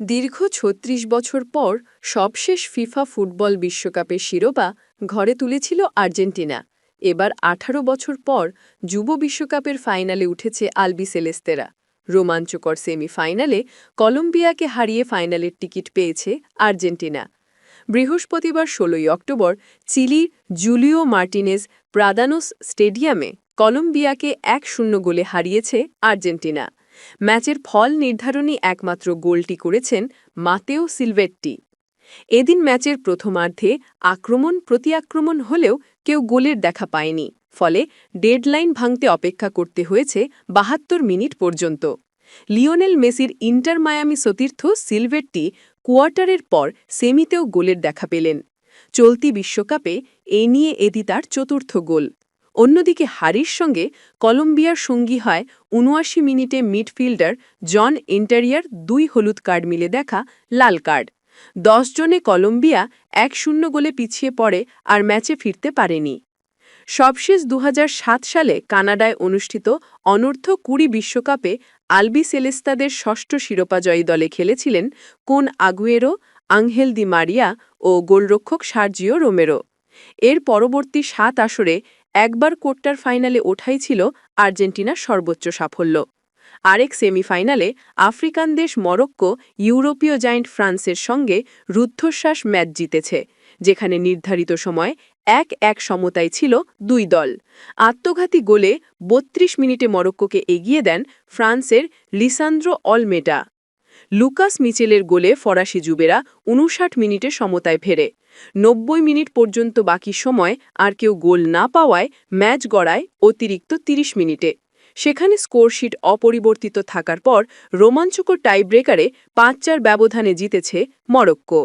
দীর্ঘ ছত্রিশ বছর পর সবশেষ ফিফা ফুটবল বিশ্বকাপের শিরোপা ঘরে তুলেছিল আর্জেন্টিনা। এবার ১৮ বছর পর যুব বিশ্বকাপের ফাইনালে উঠেছে আলবি সেলেস্তেরা। রোমাঞ্চকর সেমিফাইনালে কলম্বিয়াকে হারিয়ে ফাইনালের টিকিট পেয়েছে আর্জেন্টিনা। বৃহস্পতিবার ষোলোই অক্টোবর চিলির জুলিও মার্টিনেজ প্রাদানোস স্টেডিয়ামে কলম্বিয়াকে এক শূন্য গোলে হারিয়েছে আর্জেন্টিনা। ম্যাচের ফল নির্ধারণী একমাত্র গোলটি করেছেন মাতেও সিলভেট্টি। এদিন ম্যাচের প্রথমার্ধে আক্রমণ প্রতিআক্রমণ হলেও কেউ গোলের দেখা পায়নি, ফলে ডেডলাইন ভাঙতে অপেক্ষা করতে হয়েছে বাহাত্তর মিনিট পর্যন্ত। লিওনেল মেসির ইন্টার মায়ামি সতীর্থ সিলভেট্টি কোয়ার্টারের পর সেমিতেও গোলের দেখা পেলেন। চলতি বিশ্বকাপে এ নিয়ে এদি তার চতুর্থ গোল। অন্যদিকে হারির সঙ্গে কলম্বিয়ার সঙ্গী হয় উনআশি মিনিটে মিডফিল্ডার জন ইন্টারিয়ার দুই হলুদ কার্ড মিলে দেখা লাল কার্ড। দশ জনে কলম্বিয়া এক শূন্য গোলে পিছিয়ে পড়ে আর ম্যাচে ফিরতে পারেনি। সবশেষ দু হাজার সাত সালে কানাডায় অনুষ্ঠিত অনর্থ কুড়ি বিশ্বকাপে আলবি সেলেস্তাদের ষষ্ঠ শিরোপাজয়ী দলে খেলেছিলেন কোন আগুয়েরো আংহেল দি মারিয়া ও গোলরক্ষক সার্জিও রোমেরো। এর পরবর্তী সাত আসরে একবার কোর্টার ফাইনালে ওঠাই ছিল আর্জেন্টিনার সর্বোচ্চ সাফল্য। আরেক সেমিফাইনালে আফ্রিকান দেশ মরক্কো ইউরোপীয় জায়েন্ট ফ্রান্সের সঙ্গে রুদ্ধশ্বাস ম্যাচ জিতেছে, যেখানে নির্ধারিত সময় এক এক সমতায় ছিল দুই দল। আত্মঘাতী গোলে ৩২ মিনিটে মরক্কোকে এগিয়ে দেন ফ্রান্সের লিসান্দ্রো অলমেটা লুকাস মিচেলের গোলে ফরাসি যুবেরা উনষাট মিনিটে সমতায় ফেরে। নব্বই মিনিট পর্যন্ত বাকি সময় আর কেউ গোল না পাওয়ায় ম্যাচ গড়ায় অতিরিক্ত ৩০ মিনিটে। সেখানে স্কোরশিট অপরিবর্তিত থাকার পর রোমাঞ্চকর টাইব্রেকারে পাঁচ চার ব্যবধানে জিতেছে মরক্কো।